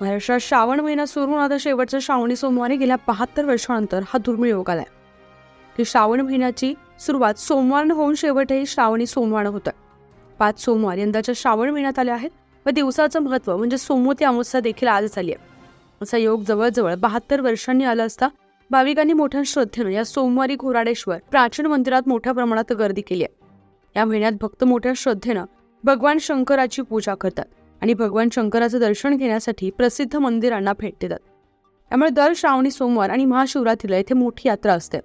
महाराष्ट्रात श्रावण महिना सुरू होऊन आता शेवटच्या श्रावणी सोमवारी गेल्या बहात्तर वर्षानंतर हा दुर्मिळ योग आलाय. की श्रावण महिन्याची सुरुवात सोमवारनं होऊन शेवटही श्रावणी सोमवारनं होतं पाच सोमवार यंदाच्या श्रावण महिन्यात आले आहेत व दिवसाचं महत्त्व म्हणजे सोमवती अमावस्या देखील आज झाली आहे. असा योग जवळजवळ बहात्तर वर्षांनी आला असता भाविकांनी मोठ्या श्रद्धेनं या सोमवारी घोराडेश्वर प्राचीन मंदिरात मोठ्या प्रमाणात गर्दी केली आहे. या महिन्यात भक्त मोठ्या श्रद्धेनं भगवान शंकराची पूजा करतात. आणि भगवान शंकराचं दर्शन घेण्यासाठी प्रसिद्ध मंदिरांना भेट देतात. त्यामुळे दर श्रावणी सोमवार आणि महाशिवरात्रीला येथे मोठी यात्रा असते.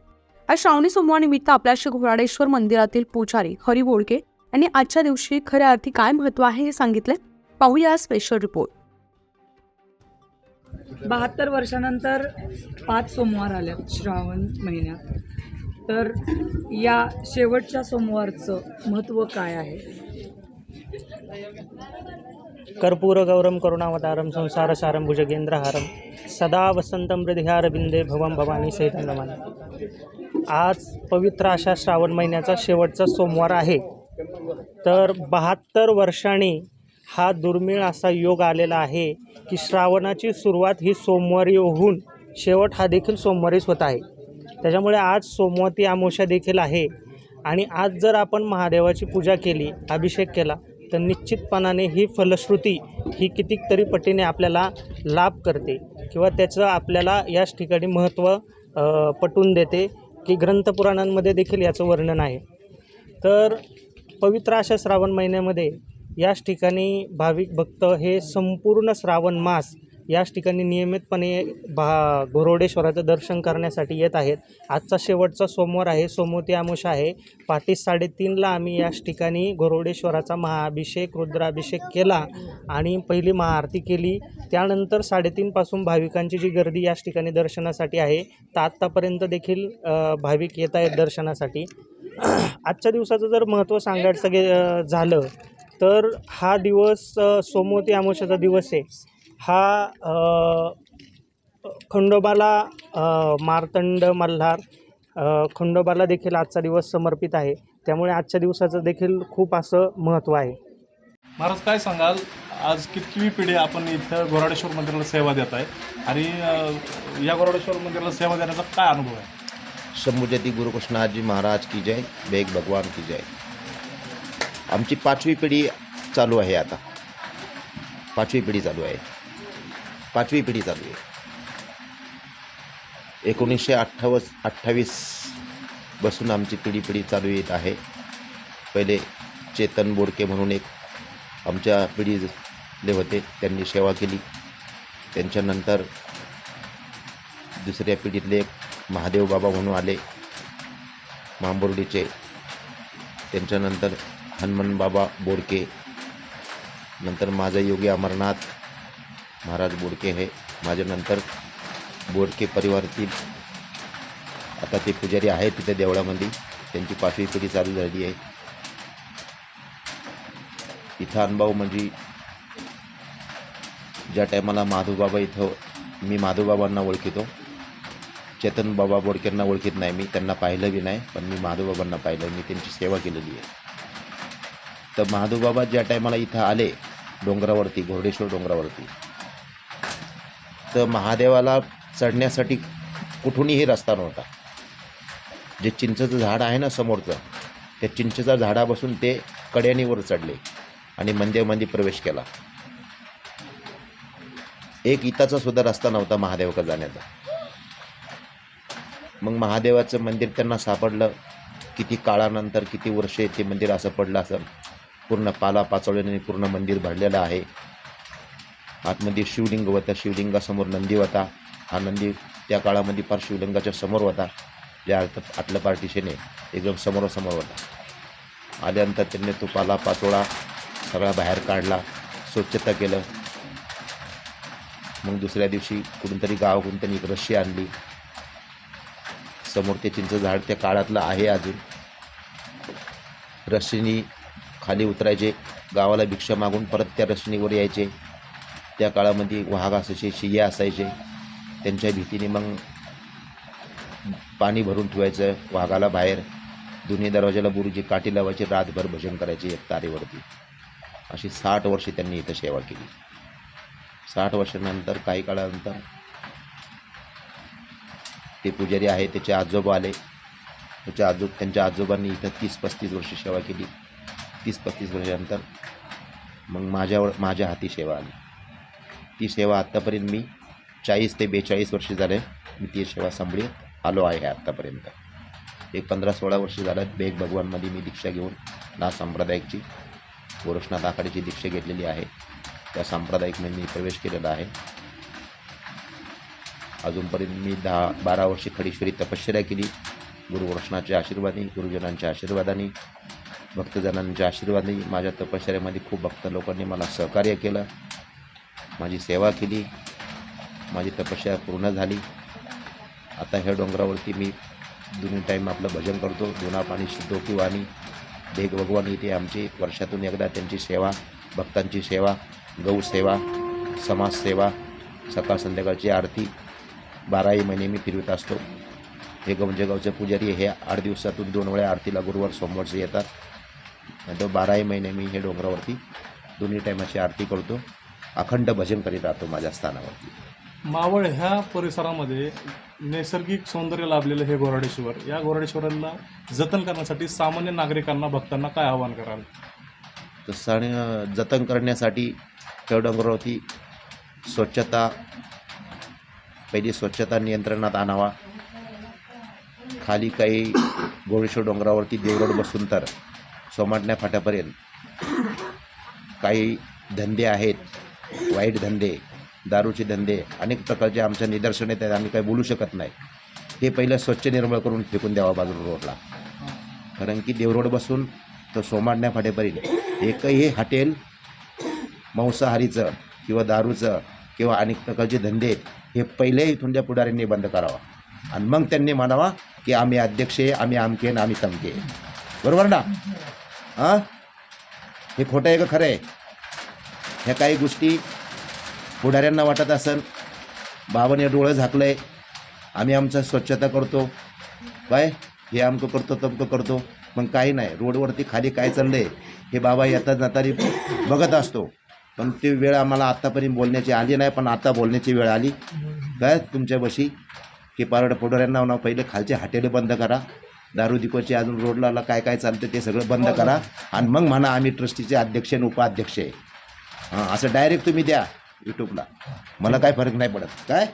आज श्रावणी सोमवारनिमित्त आपल्या आपल्याशी घोराडेश्वर मंदिरातील पुजारी हरी बोडके यांनी आजच्या दिवशी खऱ्या अर्थी काय महत्त्व आहे हे सांगितलंय पाहूया स्पेशल रिपोर्ट बहात्तर वर्षानंतर पाच सोमवार आल्या श्रावण महिन्यात. तर या शेवटच्या सोमवारचं महत्त्व काय आहे? कर्पूरगौरं करुणावतारं संसारसारं भुजगेंद्रहारं सदा वसंतं हृदयारविंदे भवं भवानी सहितं नमामि। आज पवित्र अशा श्रावण महिन्याचा शेवटचा सोमवार आहे. तर बहात्तर वर्षांनी हा दुर्मिळ असा योग आलेला आहे की श्रावणाची सुरुवात ही सोमवारी होऊन शेवट हा देखील सोमवारीच होत आहे. त्याच्यामुळे आज सोमवती अमावस्या देखील आहे. आणि आज जर आपण महादेवाची पूजा केली अभिषेक केला तर निश्चितपणाने ही फलश्रुती ही कितीतरी पटीने आपल्याला लाभ करते किंवा त्याचं आपल्याला याच ठिकाणी महत्त्व पटवून देते की ग्रंथपुराणांमध्ये देखील याचं वर्णन आहे. तर पवित्र अशा श्रावण महिन्यामध्ये याच ठिकाणी भाविक भक्त हे संपूर्ण श्रावण मास याच ठिकाणी नियमितपणे भा घोरोडेश्वराचं दर्शन करण्यासाठी येत आहेत. आजचा शेवटचा सोमवार आहे. सोमवती आमुष आहे. पहाटे साडेतीनला आम्ही याच ठिकाणी घोरोडेश्वराचा महाअभिषेक रुद्राभिषेक केला आणि पहिली महाआरती केली. त्यानंतर साडेतीनपासून भाविकांची जी गर्दी याच ठिकाणी दर्शनासाठी आहे तर आत्तापर्यंत देखील भाविक येत आहेत दर्शनासाठी. आजच्या दिवसाचं जर महत्त्व सांगायचं गे झालं तर हा दिवस सोमवती अमावस्याचा दिवस आहे. हा खंडोबाला मार्तंड मल्हार खंडोबाला देखील आजचा दिवस समर्पित आहे. त्यामुळे आजच्या दिवसाचं देखील खूप असं महत्त्व आहे. महाराज काय सांगाल? आज कितवी पिढी आपण इथं गोराडेश्वर मंदिराला सेवा देत आहे आणि या गोराडेश्वर मंदिराला सेवा देण्याचा काय अनुभव आहे? शंभूजती गुरुकृष्णाथ जी महाराज की जय बेग भगवान की जय. आमची पाचवी पिढी चालू आहे आता. पाचवी पिढी चालू आहे. पाचवी पिढी चालू आहे. एकोणीसशे अठ्ठावस अठ्ठावीस बसून आमची पिढी पिढी चालू येत आहे. पहिले चेतन बोडके म्हणून एक आमच्या पिढीले होते त्यांनी सेवा केली. त्यांच्यानंतर दुसऱ्या पिढीतले एक महादेव बाबा म्हणून आले. मांबोर्डीचे. त्यांच्यानंतर हनुमान बाबा बोडके. नंतर माझा योगी अमरनाथ. महाराज बोडके हे माझ्यानंतर बोडके परिवारातील आता ते पुजारी आहेत तिथे देवळामध्ये. त्यांची पाचवी पिढी चालू झाली आहे. इथं अनुभव म्हणजे ज्या टायमाला माधवबाबा इथं मी माधवबाबांना ओळखितो. चेतन बाबा बोडकेंना ओळखीत नाही. मी त्यांना पाहिलं बी नाही पण मी महादेवबाबांना पाहिलं. मी त्यांची सेवा केलेली आहे. तर महादेवबाबा ज्या टायमाला इथं आले डोंगरावरती घोरडेश्वर डोंगरावरती तर महादेवाला चढण्यासाठी कुठूनही रस्ता नव्हता. जे चिंचेचं झाड आहे ना समोरचं त्या चिंचेच्या झाडापासून ते कड्यानीवर चढले आणि मंदिरमध्ये प्रवेश केला. एक इताचा सुद्धा रस्ता नव्हता महादेवाकडे जाण्याचा. मग महादेवाचं मंदिर त्यांना सापडलं. किती काळानंतर किती वर्षे ते मंदिर असं पडलं असं पूर्ण पाला पाचवल्याने पूर्ण मंदिर भरलेलं आहे. आतमध्ये शिवलिंग होतं शिवलिंगासमोर नंदी होता. हा नंदी त्या काळामध्ये फार शिवलिंगाच्या समोर होता. ज्या अर्थात आतलं पार्टिशन आहे एकदम समोरासमोर होता. आल्यानंतर त्यांनी तो पाला पाचोळा सगळा बाहेर काढला स्वच्छता केलं. मग दुसऱ्या दिवशी कुठूनतरी गाव त्यांनी एक रशी आणली. समोर ते चिंच झाड त्या काळातलं आहे अजून. रशीनी खाली उतरायचे गावाला भिक्षा मागून परत त्या रशनीवर यायचे. त्या काळामध्ये वाघ असायचे शिये असायचे. त्यांच्या भीतीने मग पाणी भरून ठेवायचं वाघाला बाहेर. दोन्ही दरवाजाला बुरुजी काठी लावायची रातभर भजन करायचे एक तारेवरती. अशी साठ वर्षे त्यांनी इथं सेवा केली. साठ वर्षानंतर काही काळानंतर ते पुजारी आहे त्याचे आजोबा आले. त्याच्या आजो त्यांच्या आजोबांनी इथं तीस पस्तीस वर्ष सेवा केली. तीस पस्तीस वर्षानंतर मग माझ्यावर माझ्या हाती सेवा आली. ती सेवा आत्तापर्यंत मी चाळीस ते बेचाळीस वर्ष झाले मी ती सेवा सांभाळी आलो आहे आत्तापर्यंत. एक पंधरा सोळा वर्ष झालं बेग भगवानमध्ये मी दीक्षा घेऊन ना सांप्रदायिकची गोरक्षनाथ आखाड्याची दीक्षा घेतलेली आहे. त्या सांप्रदायिकमध्ये मी प्रवेश केलेला आहे. अजूनपर्यंत मी दहा बारा वर्षे खडीश्वरी तपश्चर्या केली. गुरुकृष्णाच्या गोरक्षनाथच्या आशीर्वादाने गुरुजनांच्या आशीर्वादाने भक्तजनांच्या आशीर्वादाने माझ्या तपश्चर्यामध्ये खूप भक्त लोकांनी मला सहकार्य केलं. माझी सेवा केली. माझी तपस्या पूर्ण झाली. आता ह्या डोंगरावरती मी दोन्ही टाईम आपलं भजन करतो. दोना पाणी शिद्धो किंवा आणि देग भगवान इथे आमची वर्षातून एकदा त्यांची सेवा भक्तांची सेवा गौ सेवा समाजसेवा सकाळ संध्याकाळची आरती. बाराही महिने मी फिरवत असतो. हे गमजेगावचे पुजारी हे आठ दिवसातून दोन वेळा आरतीला गुरुवार सोमवारचे येतात. आणि तो बाराही महिने मी हे डोंगरावरती दोन्ही टायमाची आरती करतो. अखंड भजन करीत राहतो माझ्या स्थानावरती. मावळ ह्या परिसरामध्ये नैसर्गिक सौंदर्य लाभलेलं हे गोराडेश्वर या गोराडेश्वरांना जतन करण्यासाठी सामान्य नागरिकांना भक्तांना काय आवाहन कराल? तसं जतन करण्यासाठी डोंगरावरती स्वच्छता पहिली स्वच्छता नियंत्रणात आणावा. खाली काही गोळेश्वर डोंगरावरती देवरोड बसून तर सोमाटण्या फाट्यापर्यंत काही धंदे आहेत. वाईट धंदे दारूचे धंदे अनेक प्रकारचे आमच्या निदर्शन येत आहेत आम्ही काही बोलू शकत नाही. हे पहिलं स्वच्छ निर्मळ करून फेकून द्यावा बाजूला रोडला. कारण की देवरोड बसून तर सोमाटण्या फाटेपर्यंत एकही हॉटेल मांसाहारीचं किंवा दारूचं किंवा अनेक प्रकारचे धंदे हे पहिले इथून त्या पुढाऱ्यांनी बंद करावा. आणि मग त्यांनी म्हणावा की आम्ही अध्यक्ष आहे आम्ही आमके आणि आम्ही तमके बरोबर ना? हां? हे खोटं आहे का खरं आहे? ह्या काही गोष्टी पुढाऱ्यांना वाटत असन. बाबाने डोळं झाकलं आहे आम्ही आमचं स्वच्छता करतो. काय? हे आमकं करतो तमकं करतो. मग काही नाही. रोडवरती खाली काय चाललं आहे हे बाबा येता जातानी बघत असतो. पण ती वेळ आम्हाला आत्तापर्यंत बोलण्याची आली नाही पण आता बोलण्याची वेळ आली. काय? तुमच्यापाशी की पारड पुढाऱ्यांना ना पहिले खालचे हॉटेलं बंद करा. दारू दिकोचे अजून रोडला काय काय चालतं ते सगळं बंद करा. आणि मग म्हणा आम्ही ट्रस्टीचे अध्यक्ष आणि उपाध्यक्ष आहे. हां असं डायरेक्ट तुम्ही द्या यूट्यूबला मला काय फरक नाही पडत. काय?